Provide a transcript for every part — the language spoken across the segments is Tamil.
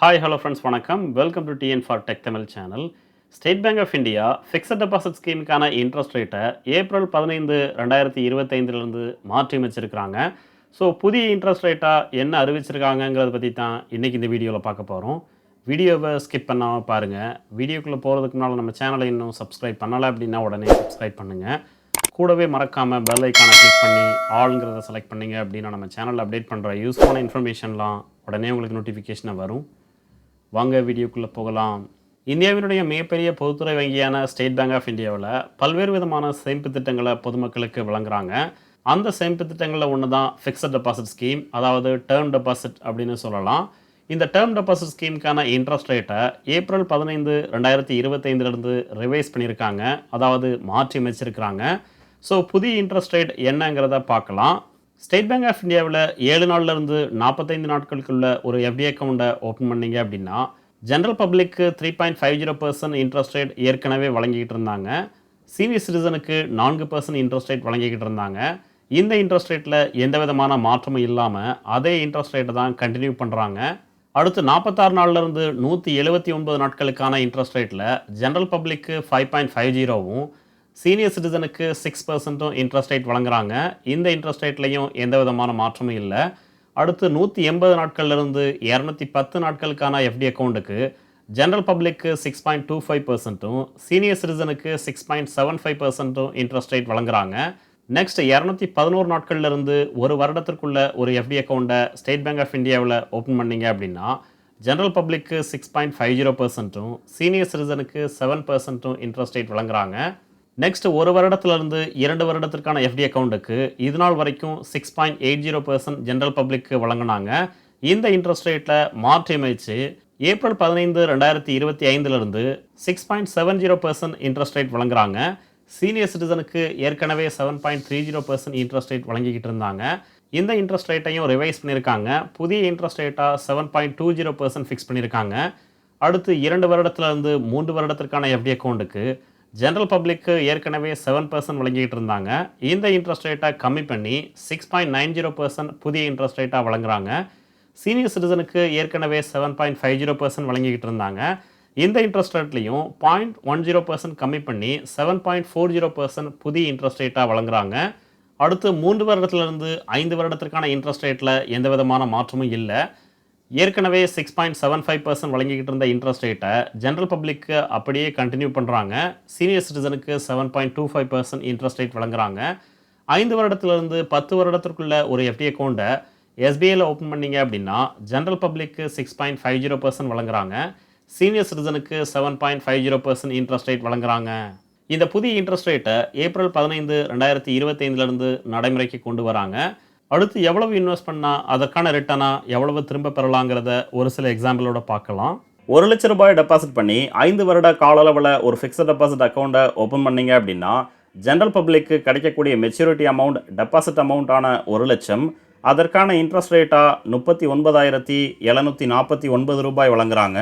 ஹாய் ஹலோ ஃப்ரெண்ட்ஸ் வணக்கம். Welcome to TN for tech Tamil channel state bank of India fixed deposit ஸ்கீமுக்கான interest ரேட்டை ஏப்ரல் பதினைந்து ரெண்டாயிரத்தி இருபத்தைந்துலேருந்து மாற்றி அமைச்சிருக்கிறாங்க. ஸோ புதிய இன்ட்ரெஸ்ட் ரேட்டாக என்ன அறிவிச்சிருக்காங்கங்கிறத பற்றி தான் இன்றைக்கி இந்த வீடியோவில் பார்க்க போகிறோம் வீடியோவை ஸ்கிப் பண்ணாமல் பாருங்கள் வீடியோக்குள்ளே போகிறதுக்கு முன்னால் நம்ம சேனலை இன்னும் சப்ஸ்கிரைப் பண்ணலை அப்படின்னா உடனே சப்ஸ்கிரைப் பண்ணுங்கள் கூடவே மறக்காமல் பெல் ஐக்கானை கிளிக் பண்ணி ஆளுங்கிறத செலக்ட் பண்ணிங்க அப்படின்னா நம்ம சேனலில் அப்டேட் பண்ணுற யூஸ்ஃபுல்லான இன்ஃபர்மேஷன்லாம் உடனே உங்களுக்கு நோட்டிஃபிகேஷனை வரும். வாங்க வீடியோக்குள்ளே போகலாம். இந்தியாவினுடைய மிகப்பெரிய பொதுத்துறை வங்கியான ஸ்டேட் பேங்க் ஆஃப் இந்தியாவில் பல்வேறு விதமான சேமிப்பு திட்டங்களை பொதுமக்களுக்கு வழங்குறாங்க. அந்த சேமிப்பு திட்டங்களில் ஒன்று தான் ஃபிக்ஸட் டெபாசிட் ஸ்கீம் அதாவது டேர்ம் டெபாசிட் அப்படின்னு சொல்லலாம். இந்த டேர்ம் டெபாசிட் ஸ்கீமுக்கான இன்ட்ரெஸ்ட் ரேட்டை ஏப்ரல் பதினைந்து ரெண்டாயிரத்தி இருபத்தைந்துலேருந்து ரிவைஸ் பண்ணியிருக்காங்க. அதாவது மாற்றி அமைச்சிருக்கிறாங்க. ஸோ புதிய இன்ட்ரெஸ்ட் ரேட் என்னங்கிறத பார்க்கலாம். ஸ்டேட் பேங்க் ஆஃப் இந்தியாவில் ஏழு நாள்லேருந்து நாற்பத்தைந்து நாட்களுக்குள்ள ஒரு எஃப்டி அக்கௌண்ட்டை ஓப்பன் பண்ணீங்க அப்படின்னா ஜென்ரல் பப்ளிக்கு three point five zero percent interest rate ஏற்கனவே வழங்கிக்கிட்டு இருந்தாங்க. சீனியர் சிட்டிசனுக்கு நான்கு பர்சன்ட் இன்ட்ரெஸ்ட் ரேட் வழங்கிக்கிட்டு இருந்தாங்க. இந்த இன்ட்ரெஸ்ட் ரேட்டில் எந்த விதமான மாற்றமும் இல்லாமல் அதே இன்ட்ரெஸ்ட் ரேட்டை தான் கண்டினியூ பண்ணுறாங்க அடுத்து நாற்பத்தாறு நாள்லேருந்து நூற்றி எழுபத்தி ஒன்பது நாட்களுக்கான இன்ட்ரெஸ்ட் ரேட்டில் ஜென்ரல் பப்ளிக்கு ஃபைவ் பாயிண்ட் ஃபைவ் ஜீரோவும் சீனியர் சிட்டிசனுக்கு சிக்ஸ் பர்சன்ட்டும் இன்ட்ரெஸ்ட் ரேட் வழங்குறாங்க. இந்த இன்ட்ரெஸ்ட் ரேட்லையும் எந்த விதமான மாற்றமும் இல்லை. அடுத்து நூற்றி எண்பது நாட்கள்லேருந்து இரநூத்தி பத்து நாட்களுக்கான எஃப்டி அக்கௌண்ட்டுக்கு ஜென்ரல் பப்ளிக்கு சிக்ஸ் பாயிண்ட் டூ ஃபைவ் பர்சன்ட்டும் சீனியர் சிட்டிசனுக்கு சிக்ஸ் பாயிண்ட் செவன் ஃபைவ் பர்சன்ட்டும் இன்ட்ரெஸ்ட் ரேட் வழங்குறாங்க. நெக்ஸ்ட் இரநூத்தி பதினோரு நாட்கள்லேருந்து ஒரு வருடத்திற்குள்ள ஒரு எஃப்டி அக்கௌண்ட்டை ஸ்டேட் பேங்க் ஆஃப் இந்தியாவில் ஓப்பன் பண்ணீங்க அப்படின்னா ஜென்ரல் பப்ளிக்கு சிக்ஸ் பாயிண்ட் ஃபைவ் ஜீரோ பர்சன்ட்டும் சீனியர் சிட்டிசனுக்கு செவன் பர்சன்ட்டும் இன்ட்ரெஸ்ட் ரேட் வழங்குறாங்க. நெக்ஸ்ட் ஒரு வருடத்துலேருந்து இரண்டு வருடத்திற்கான எஃப்டி அக்கௌண்ட்டுக்கு இது நாள் வரைக்கும் six point eight zero percent general பப்ளிக்கு வழங்கினாங்க. இந்த இன்ட்ரெஸ்ட் ரேட்டில் மாற்றியமைச்சு ஏப்ரல் பதினைந்து ரெண்டாயிரத்தி இருபத்தி ஐந்துலேருந்து six point seven zero percent interest rate வழங்குறாங்க. சீனியர் சிட்டிசனுக்கு ஏற்கனவே seven point three zero percent interest rate வழங்கிக்கிட்டு இருந்தாங்க. இந்த இன்ட்ரெஸ்ட் ரேட்டையும் ரிவைஸ் பண்ணியிருக்காங்க. புதிய இன்ட்ரெஸ்ட் ரேட்டாக seven point two zero percent fix பண்ணியிருக்காங்க. அடுத்து இரண்டு வருடத்துலேருந்து மூன்று வருடத்திற்கான எஃப்டி அக்கௌண்ட்டுக்கு ஜென்ரல் பப்ளிக்கு ஏற்கனவே செவன் பர்சன்ட் வழங்கிட்டு இருந்தாங்க. இந்த இன்ட்ரெஸ்ட் ரேட்டை கம்மி பண்ணி six point nine zero percent புதிய இன்ட்ரெஸ்ட் ரேட்டாக வழங்குறாங்க. சீனியர் சிட்டிசனுக்கு ஏற்கனவே seven point five zero percent வழங்கிக்கிட்டு இருந்தாங்க. இந்த இன்ட்ரெஸ்ட் ரேட்லேயும் பாயிண்ட் ஒன் ஜீரோ பர்சன்ட் கம்மி பண்ணி seven point four zero percent புதிய இன்ட்ரெஸ்ட் ரேட்டாக வழங்குறாங்க. அடுத்து மூன்று வருடத்துலேருந்து ஐந்து வருடத்திற்கான இன்ட்ரெஸ்ட் ரேட்டில் எந்த விதமான மாற்றமும் இல்லை. ஏற்கனவே six point seven five percent வழங்கிக்கிட்டு இருந்த இன்ட்ரெஸ்ட் ரேட்டை ஜென்ரல் பப்ளிக்கு அப்படியே கண்டினியூ பண்ணுறாங்க senior சிட்டிசனுக்கு seven point two five percent interest rate வழங்குறாங்க. ஐந்து வருடத்துலேருந்து பத்து வருடத்திற்குள்ள ஒரு எஃப்டி அக்கௌண்ட்டை எஸ்பிஐயில் ஓப்பன் பண்ணீங்க அப்படின்னா ஜென்ரல் பப்ளிக்கு six point five zero percent வழங்குறாங்க. Senior சிட்டிசனுக்கு seven point five zero percent interest rate வழங்குறாங்க. இந்த புதிய இன்ட்ரெஸ்ட் ரேட்டை ஏப்ரல் பதினைந்து ரெண்டாயிரத்தி இருபத்தைந்துலேருந்து நடைமுறைக்கு கொண்டு வராங்க. அடுத்து எவ்வளவு இன்வெஸ்ட் பண்ணால் அதற்கான ரிட்டர்னாக எவ்வளவு திரும்ப பெறலாங்கிறத ஒரு சில எக்ஸாம்பிளோட பார்க்கலாம். ஒரு லட்ச ரூபாய் டெபாசிட் பண்ணி ஐந்து வருட கால அளவில் ஒரு ஃபிக்ஸட் டெபாசிட் அக்கௌண்ட்டை ஓப்பன் பண்ணீங்க அப்படின்னா ஜென்ரல் பப்ளிக்கு கிடைக்கக்கூடிய மெச்சூரிட்டி அமௌண்ட் டெபாசிட் அமௌண்ட்டான ஒரு லட்சம். அதற்கான இன்ட்ரெஸ்ட் ரேட்டாக முப்பத்தி ஒன்பதாயிரத்தி எழுநூற்றி நாற்பத்தி ஒன்பது ரூபாய் வழங்குறாங்க.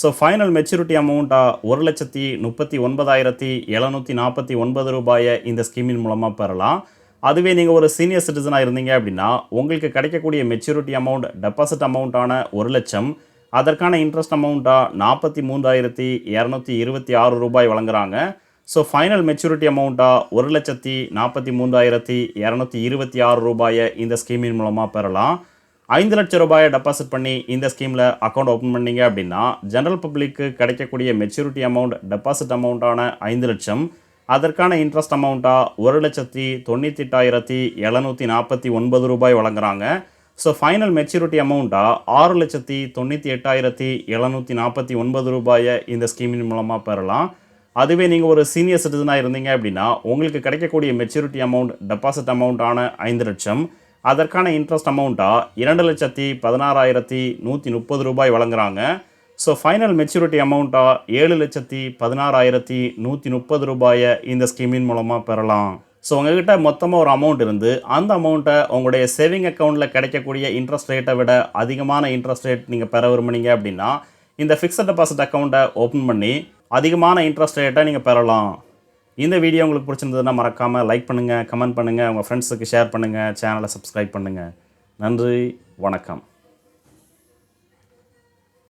ஸோ ஃபைனல் மெச்சூரிட்டி அமௌண்ட்டாக ஒரு லட்சத்தி முப்பத்தி ஒன்பதாயிரத்தி எழுநூற்றி நாற்பத்தி ஒன்பது ரூபாயை இந்த ஸ்கீமின் மூலமாக பெறலாம். அதுவே நீங்கள் ஒரு சீனியர் சிட்டிசனாக இருந்தீங்க அப்படின்னா உங்களுக்கு கிடைக்கக்கூடிய மெச்சூரிட்டி அமௌண்ட் டெபாசிட் அமௌண்ட்டான ஒரு லட்சம் அதற்கான இன்ட்ரெஸ்ட் அமௌண்ட்டாக நாற்பத்தி மூன்றாயிரத்தி இரநூத்தி இருபத்தி ஆறு ரூபாய் வழங்குறாங்க. ஸோ ஃபைனல் மெச்சூரிட்டி அமௌண்ட்டாக ஒரு லட்சத்தி நாற்பத்தி மூன்றாயிரத்தி இரநூத்தி இருபத்தி ஆறு ரூபாயை இந்த ஸ்கீமின் மூலமாக பெறலாம். ஐந்து லட்சம் ரூபாயை டெபாசிட் பண்ணி இந்த ஸ்கீமில் அக்கௌண்ட் ஓப்பன் பண்ணீங்க அப்படின்னா ஜென்ரல் பப்ளிக்கு கிடைக்கக்கூடிய மெச்சூரிட்டி அமௌண்ட் டெபாசிட் அமௌண்ட்டான ஐந்து லட்சம் அதற்கான இன்ட்ரெஸ்ட் அமௌண்ட்டாக ஒரு லட்சத்தி தொண்ணூத்தெட்டாயிரத்தி எழுநூற்றி நாற்பத்தி ஒன்பது ரூபாய் வழங்குறாங்க. ஸோ ஃபைனல் மெச்சூரிட்டி அமௌண்ட்டாக ஆறு லட்சத்தி தொண்ணூற்றி எட்டாயிரத்தி எழுநூற்றி நாற்பத்தி ஒன்பது ரூபாயை இந்த ஸ்கீமின் மூலமாக பெறலாம். அதுவே நீங்கள் ஒரு சீனியர் சிட்டிசனாக இருந்தீங்க அப்படின்னா உங்களுக்கு கிடைக்கக்கூடிய மெச்சூரிட்டி அமௌண்ட் டெபாசிட் அமௌண்ட்டான ஐந்து லட்சம். அதற்கான இன்ட்ரெஸ்ட் அமௌண்ட்டாக இரண்டு லட்சத்தி பதினாறாயிரத்தி நூற்றி முப்பது ரூபாய் வழங்குறாங்க. ஸோ ஃபைனல் மெச்சூரிட்டி அமௌண்ட்டாக ஏழு லட்சத்தி பதினாறாயிரத்தி நூற்றி முப்பது ரூபாயை இந்த ஸ்கீமின் மூலமாக பெறலாம். ஸோ உங்ககிட்ட மொத்தமாக ஒரு அமௌண்ட் இருந்து அந்த அமௌண்ட்டை உங்களுடைய சேவிங் அக்கௌண்ட்டில் கிடைக்கக்கூடிய இன்ட்ரெஸ்ட் ரேட்டை விட அதிகமான இன்ட்ரெஸ்ட் ரேட் நீங்கள் பெற விரும்புனீங்க அப்படின்னா இந்த ஃபிக்ஸட் டெபாசிட் அக்கௌண்ட்டை ஓப்பன் பண்ணி அதிகமான இன்ட்ரெஸ்ட் ரேட்டை நீங்கள் பெறலாம். இந்த வீடியோ உங்களுக்கு பிடிச்சிருந்ததுன்னா மறக்காமல் லைக் பண்ணுங்கள் கமெண்ட் பண்ணுங்கள் உங்கள் ஃப்ரெண்ட்ஸுக்கு ஷேர் பண்ணுங்கள் சேனலை சப்ஸ்கிரைப் பண்ணுங்கள் நன்றி வணக்கம்.